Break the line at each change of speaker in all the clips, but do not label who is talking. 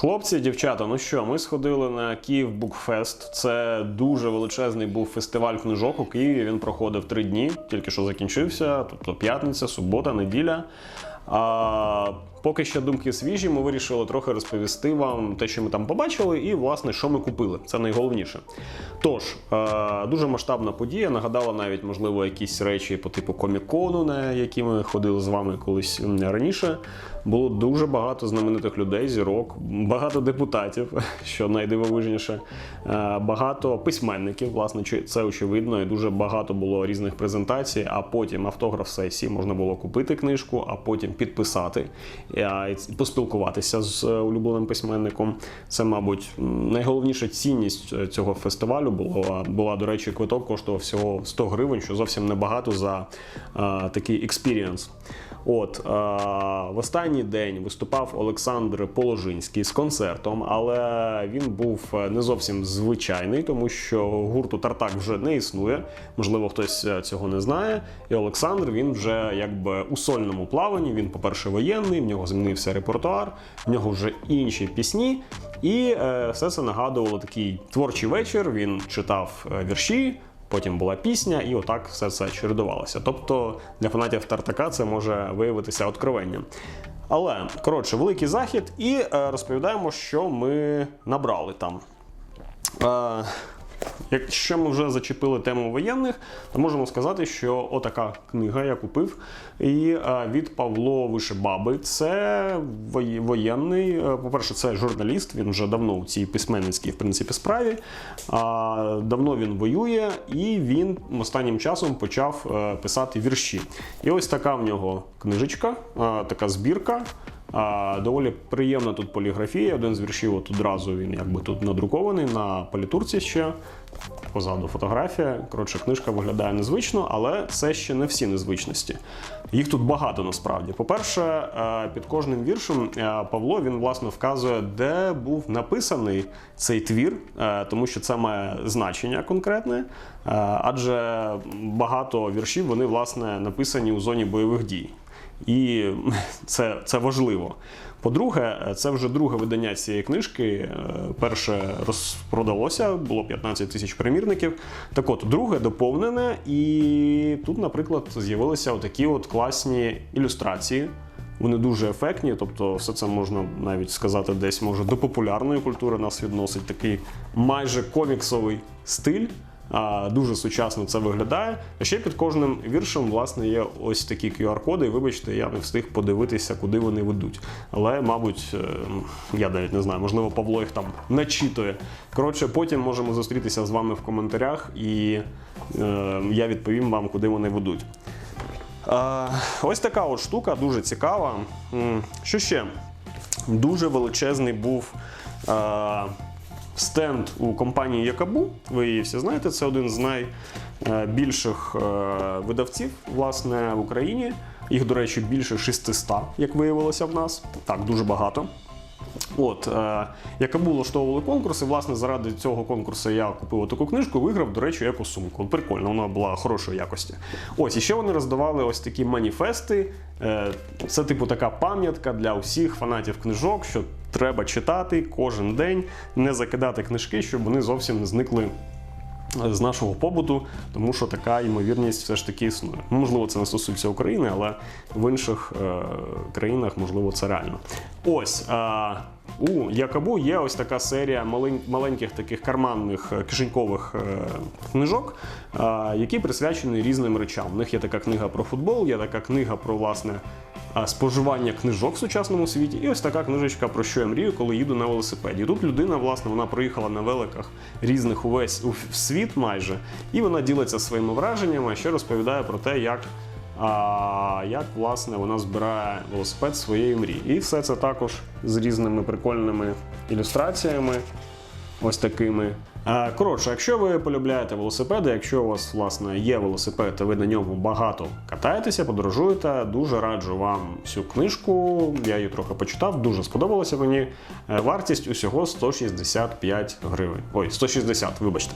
Хлопці, дівчата, ну що, ми сходили на Київ Букфест. Це дуже величезний був фестиваль книжок у Києві. Він проходив три дні, тільки що закінчився, тобто п'ятниця, субота, неділя. А поки ще думки свіжі, ми вирішили трохи розповісти вам те, що ми там побачили, і власне, що ми купили. Це найголовніше. Тож, е, дуже масштабна подія. Нагадала навіть, можливо, якісь речі по типу комікону, на які ми ходили з вами колись раніше. Було дуже багато знаменитих людей, зірок, багато депутатів, що найдивовижніше, е, багато письменників. Власне, це очевидно, і дуже багато було різних презентацій. А потім автограф сесії можна було купити книжку, а потім підписати поспілкуватися з е, улюбленим письменником. Це, мабуть, найголовніша цінність е, цього фестивалю була, була до речі, квиток коштував всього 100 гривень, що зовсім небагато за е, такий експірієнс. От е, в останній день виступав Олександр Положинський з концертом, але він був е, не зовсім звичайний, тому що гурту Тартак вже не існує. Можливо, хтось е, цього не знає. І Олександр він вже якби у сольному плаванні. Він, по-перше, воєнний, в нього змінився репертуар, в нього вже інші пісні. І е, все це нагадувало такий творчий вечір. Він читав е, вірші. Потім була пісня, і отак все це чередувалося. Тобто для фанатів Тартака це може виявитися откровенням. Але коротше, великий захід, і е, розповідаємо, що ми набрали там. Якщо ми вже зачепили тему воєнних, то можемо сказати, що отака книга я купив. І е, від Павло Вишебаби. Це воєнний. е, По-перше, це журналіст. Він вже давно у цій письменницькій в принципі справі. Давно він воює, і він останнім часом почав е, писати вірші. І ось така в нього книжечка, така збірка. А, доволі приємна тут поліграфія. Один з віршів от одразу він якби тут надрукований на політурці ще. Позаду фотографія. Коротше, книжка виглядає незвично, але це ще не всі незвичності. Їх тут багато насправді. По-перше, е, під кожним віршем е, Павло він власне вказує, де був написаний цей твір, е, тому що це має значення конкретне. Адже багато віршів вони власне написані у зоні бойових дій. І це, це важливо. По-друге, це вже друге видання цієї книжки. Е, Перше розпродалося, було 15 тисяч примірників. Так от, друге доповнене, і тут, наприклад, з'явилися отакі от класні ілюстрації. Вони дуже ефектні, тобто все це можна навіть сказати, десь може до популярної культури нас відносить такий майже коміксовий стиль. Дуже сучасно це виглядає. А ще під кожним віршем, власне, є ось такі QR-коди. І, Вибачте, я не встиг подивитися, куди вони ведуть. Але, мабуть, е, я навіть не знаю, можливо, Павло їх там начитує. Коротше, потім можемо зустрітися з вами в коментарях, і е, я відповім вам, куди вони ведуть. Е, ось така от штука, дуже цікава. Що ще? Дуже величезний був. Стенд у компанії Якабу. Ви її всі знаєте, це один з найбільших е, видавців власне в Україні. Їх, до речі, більше 600, як виявилося в нас. Так, дуже багато. От, е, Якабу влаштовували конкурси. Власне, заради цього конкурсу я купив таку книжку, виграв, до речі, екосумку. Прикольно, вона була хорошої якості. Ось, і ще вони роздавали ось такі маніфести. Е, Це, типу, така пам'ятка для усіх фанатів книжок, що треба читати кожен день, не закидати книжки, щоб вони зовсім не зникли з нашого побуту, тому що така ймовірність все ж таки існує. Ну, Можливо, це не стосується України, але в інших е, країнах, можливо, це реально. Ось е, у Якабу є ось така серія малень- маленьких таких карманних е, кишенькових е, книжок, які присвячені різним речам. У них є така книга про футбол, є така книга про власне. Споживання книжок в сучасному світі, і ось така книжечка про що я мрію, коли їду на велосипеді. Тут людина, власне, вона проїхала на великах різних увесь світ майже, і вона ділиться своїми враженнями, а ще розповідає про те, як, а, як власне вона збирає велосипед своєї мрії. І все це також з різними прикольними ілюстраціями. Ось такими. Е, Коротше, якщо ви полюбляєте велосипеди, якщо у вас власне є велосипед, і ви на ньому багато катаєтеся, подорожуєте, дуже раджу вам цю книжку. Я її трохи почитав, дуже сподобалося мені. Е, Вартість усього 165 гривень. Ой, 160, вибачте.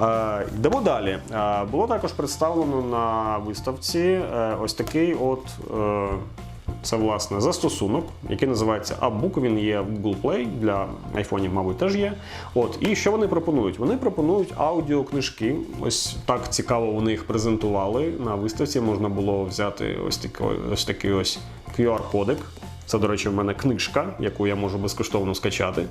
Е, Йдемо далі. Було також представлено на виставці ось такий от. Це власне застосунок, який називається AppBook. Він є в Google Play для айфонів, мабуть, теж є. От і що вони пропонують? Вони пропонують аудіокнижки. Ось так цікаво вони їх презентували на виставці. Можна було взяти ось такий ось такий ось QR-кодик. Це, до речі, в мене книжка, яку я можу безкоштовно скачати.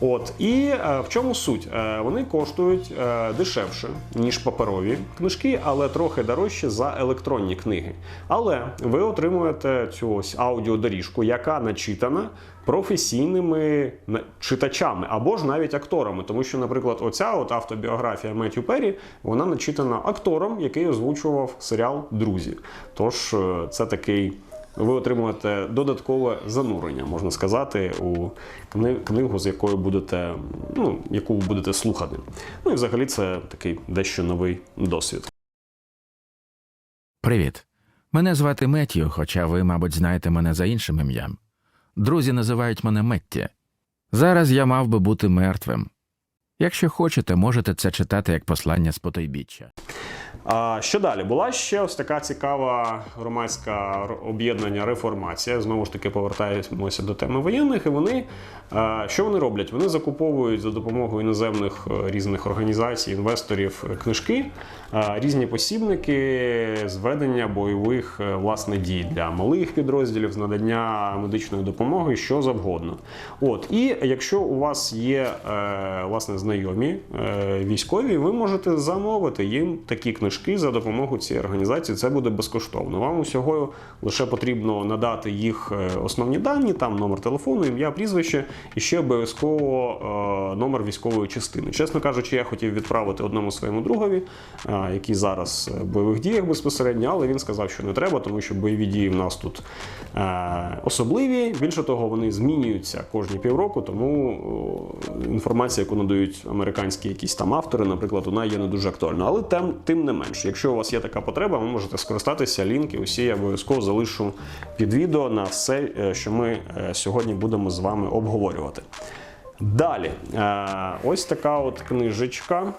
От і е, в чому суть? Е, вони коштують е, дешевше, ніж паперові книжки, але трохи дорожче за електронні книги. Але ви отримуєте цю ось аудіодоріжку, яка начитана професійними читачами або ж навіть акторами. Тому що, наприклад, оця от автобіографія Меттю Перрі, вона начитана актором, який озвучував серіал Друзі. Тож е, це такий. Ви отримуєте додаткове занурення, можна сказати, у книгу, з якою будете, ну, яку ви будете слухати. Ну і взагалі це такий дещо новий досвід.
Привіт. Мене звати Меттію, хоча ви, мабуть, знаєте мене за іншим ім'ям. Друзі називають мене Метті. Зараз я мав би бути мертвим. Якщо хочете, можете це читати як послання з потойбіччя.
А що далі? Була ще ось така цікава громадська об'єднання реформація. Знову ж таки, повертаємося до теми воєнних. І вони що вони роблять? Вони закуповують за допомогою іноземних е, різних організацій, інвесторів е, книжки, різні посібники з ведення бойових е, власне дій для малих підрозділів, з надання медичної допомоги, що завгодно. От і якщо у вас є власне знайомі е, військові, ви можете замовити їм такі книжки за допомогою цієї організації. Це буде безкоштовно. Вам усього лише потрібно надати їх е, основні дані, там номер телефону, ім'я, прізвище і ще обов'язково е, номер військової частини. Чесно кажучи, я хотів відправити одному своєму другові, який зараз в бойових діях безпосередньо, але він сказав, що не треба, тому що бойові дії в нас тут особливі. Більше того, вони змінюються кожні півроку, тому інформація, яку надають американські якісь там автори, наприклад, вона є не дуже актуальна. Але тим, тим не менш, якщо у вас є така потреба, ви можете скористатися. Лінки усі я обов'язково залишу під відео на все, е, що ми е, сьогодні будемо з вами обговорювати. Далі, е, ось така от книжечка.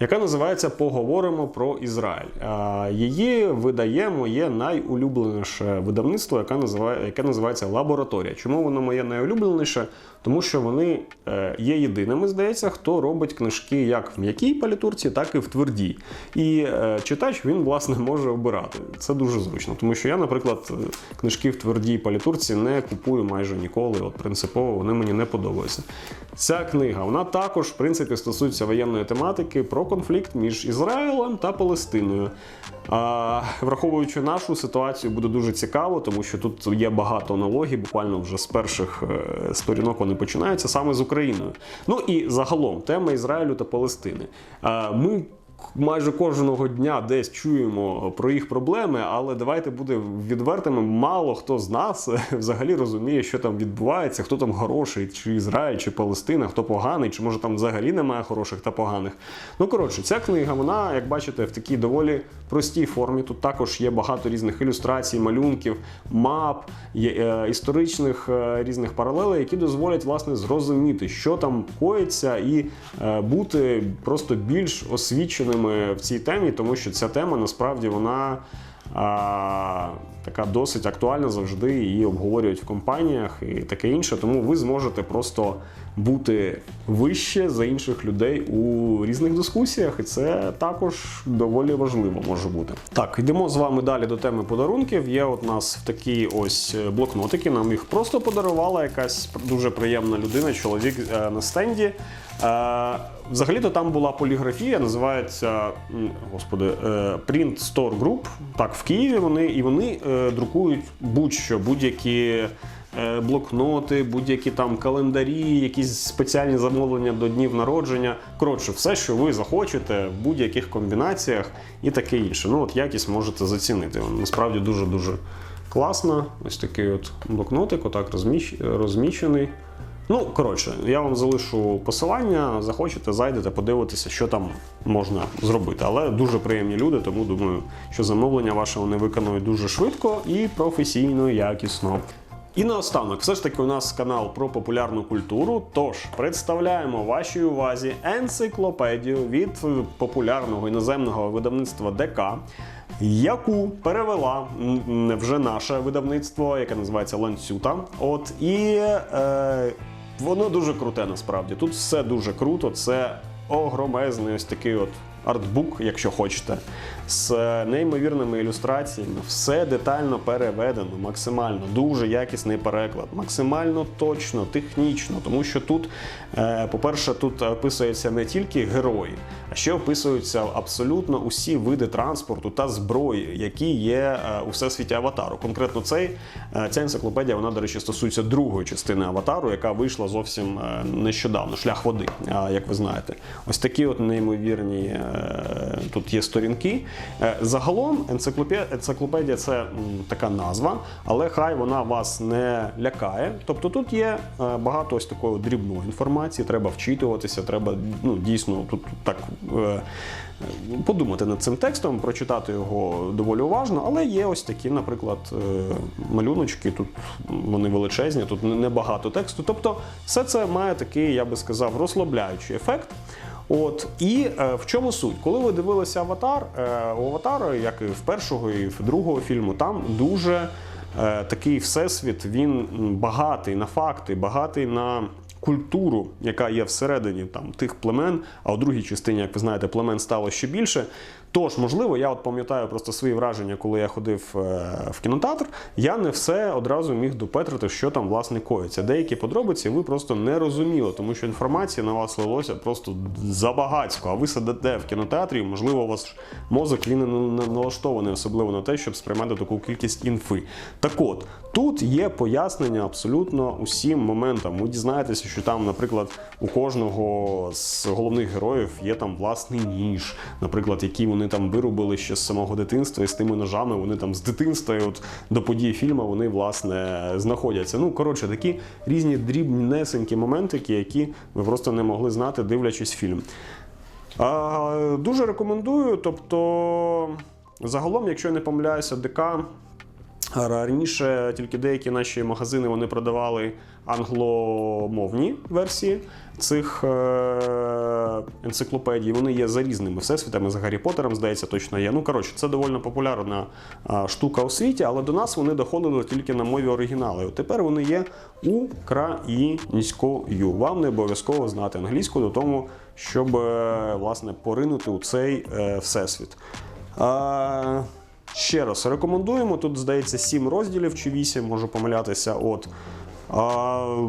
Яка називається Поговоримо про Ізраїль. Її видає моє найулюбленіше видавництво, яке називає, яке називається Лабораторія. Чому воно моє найулюбленіше? Тому що вони е, є єдиними, здається, хто робить книжки як в м'якій палітурці, так і в твердій. І е, читач він власне може обирати. Це дуже зручно, тому що я, наприклад, е, книжки в твердій палітурці не купую майже ніколи. От принципово вони мені не подобаються. Ця книга вона також, в принципі, стосується воєнної тематики про конфлікт між Ізраїлем та Палестиною. А, враховуючи нашу ситуацію, буде дуже цікаво, тому що тут є багато аналогій, буквально вже з перших е, сторінок вони починаються саме з Україною. Ну і загалом тема Ізраїлю та Палестини. А, ми майже кожного дня десь чуємо про їх проблеми, але давайте буде відвертими. Мало хто з нас взагалі розуміє, що там відбувається, хто там хороший, чи Ізраїль, чи Палестина, хто поганий, чи може там взагалі немає хороших та поганих. Ну коротше, ця книга, вона, як бачите, в такій доволі простій формі. Тут також є багато різних ілюстрацій, малюнків, мап, є, е, історичних е, різних паралелей, які дозволять власне зрозуміти, що там коїться, і е, бути просто більш освіченими в цій темі, тому що ця тема насправді вона. А, така досить актуальна завжди її обговорюють в компаніях і таке інше. Тому ви зможете просто бути вище за інших людей у різних дискусіях, і це також доволі важливо може бути. Так, йдемо з вами далі до теми подарунків. Є от нас такі ось блокнотики. Нам їх просто подарувала якась дуже приємна людина, чоловік е, на стенді. Е, Взагалі-то там була поліграфія, називається господи, е, Print Store Group. Так, в Києві вони і вони е, друкують будь-що, будь-які блокноти, будь-які там календарі, якісь спеціальні замовлення до днів народження. Коротше, все, що ви захочете в будь-яких комбінаціях і таке інше. Ну от якість можете зацінити. Насправді дуже дуже класно. Ось такий от блокнотик, отак розміщ, розміщений. Ну, коротше, я вам залишу посилання, захочете, зайдете, подивитеся, що там можна зробити. Але дуже приємні люди, тому думаю, що замовлення ваше вони виконують дуже швидко і професійно, якісно. І наостанок, все ж таки, у нас канал про популярну культуру. Тож представляємо вашій увазі енциклопедію від популярного іноземного видавництва ДК, яку перевела вже наше видавництво, яке називається Ланцюта. От і е, воно дуже круте насправді. Тут все дуже круто. Це огромезний ось такий от артбук, якщо хочете, з неймовірними ілюстраціями. Все детально переведено, максимально дуже якісний переклад, максимально точно, технічно, тому що тут, е, по-перше, тут описуються не тільки герої, а ще описуються абсолютно усі види транспорту та зброї, які є е, у всесвіті аватару. Конкретно цей е, ця енциклопедія, вона, до речі, стосується другої частини аватару, яка вийшла зовсім нещодавно. Шлях води, як ви знаєте. Ось такі от неймовірні тут є сторінки. Е, Загалом енциклопедія, це така назва, але хай вона вас не лякає. Тобто тут є е, багато ось такої дрібної інформації, треба вчитуватися, треба ну, дійсно тут так. е, Подумати над цим текстом, прочитати його доволі уважно, але є ось такі, наприклад, е, малюночки. Тут вони величезні, тут небагато тексту. Тобто, все це має такий, я би сказав, розслабляючий ефект. От і е, в чому суть? Коли ви дивилися аватар, е, у аватара, як і в першого, і в другого фільму, там дуже е, такий всесвіт, він багатий на факти, багатий на культуру, яка є всередині там тих племен. А у другій частині, як ви знаєте, племен стало ще більше. Тож, можливо, я от пам'ятаю просто свої враження, коли я ходив е, в кінотеатр. Я не все одразу міг допетрити, що там власне коїться. Деякі подробиці ви просто не розуміли, тому що інформації на вас лилося просто забагацько. А ви сидите в кінотеатрі, можливо, у вас мозок він не налаштований особливо на те, щоб сприймати таку кількість інфи. Так от, тут є пояснення абсолютно усім моментам. Ви дізнаєтеся, що там, наприклад, у кожного з головних героїв є там власний ніж, наприклад, який вони там виробили ще з самого дитинства, і з тими ножами вони там з дитинства і от до подій фільму вони власне знаходяться. Ну коротше, такі різні дрібнесенькі моментики, які ви просто не могли знати, дивлячись фільм. А, дуже рекомендую. Тобто, загалом, якщо я не помиляюся, ДК. Раніше тільки деякі наші магазини вони продавали англомовні версії цих е- енциклопедій. Вони є за різними всесвітами, за Гаррі Поттером, здається, точно є. Ну, коротше, це доволі популярна штука у світі, але до нас вони доходили тільки на мові оригіналу. І от тепер вони є українською. Вам не обов'язково знати англійську до того, щоб е, власне поринути у цей е, всесвіт. Ще раз рекомендуємо. Тут здається 7 розділів чи 8, можу помилятися. От. А,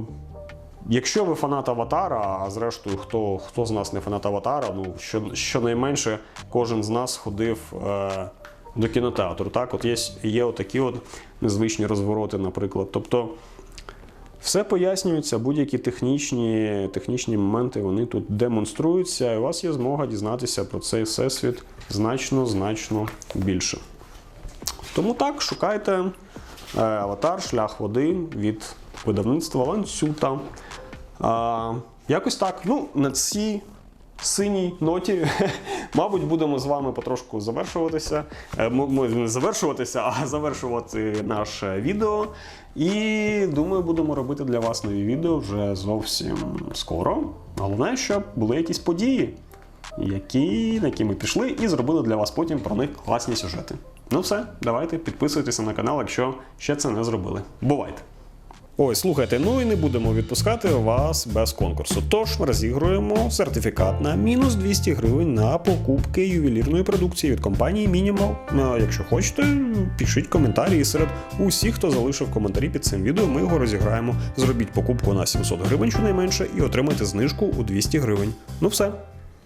якщо ви фанат аватара, а зрештою, хто, хто з нас не фанат аватара, ну що, щонайменше кожен з нас ходив е, до кінотеатру. Так, от є, є отакі от незвичні розвороти, наприклад. Тобто. Все пояснюється, будь-які технічні, технічні моменти вони тут демонструються, і у вас є змога дізнатися про цей всесвіт значно, значно більше. Тому так, шукайте е, аватар, шлях води від видавництва Ланцюта. А, якось так. Ну, на цій синій ноті, мабуть, будемо з вами потрошку завершуватися. Е, м- м- Не завершуватися, а завершувати наше відео. І думаю, будемо робити для вас нові відео вже зовсім скоро. Головне, щоб були якісь події, які, на які ми пішли, і зробили для вас потім про них класні сюжети. Ну все, давайте підписуйтеся на канал, якщо ще це не зробили. Бувайте! Ой, слухайте, ну і не будемо відпускати вас без конкурсу. Тож розігруємо сертифікат на мінус 200 гривень на покупки ювелірної продукції від компанії Minimal. Якщо хочете, пишіть коментарі і серед усіх, хто залишив коментарі під цим відео, ми його розіграємо. Зробіть покупку на 700 гривень щонайменше і отримайте знижку у 200 гривень. Ну все,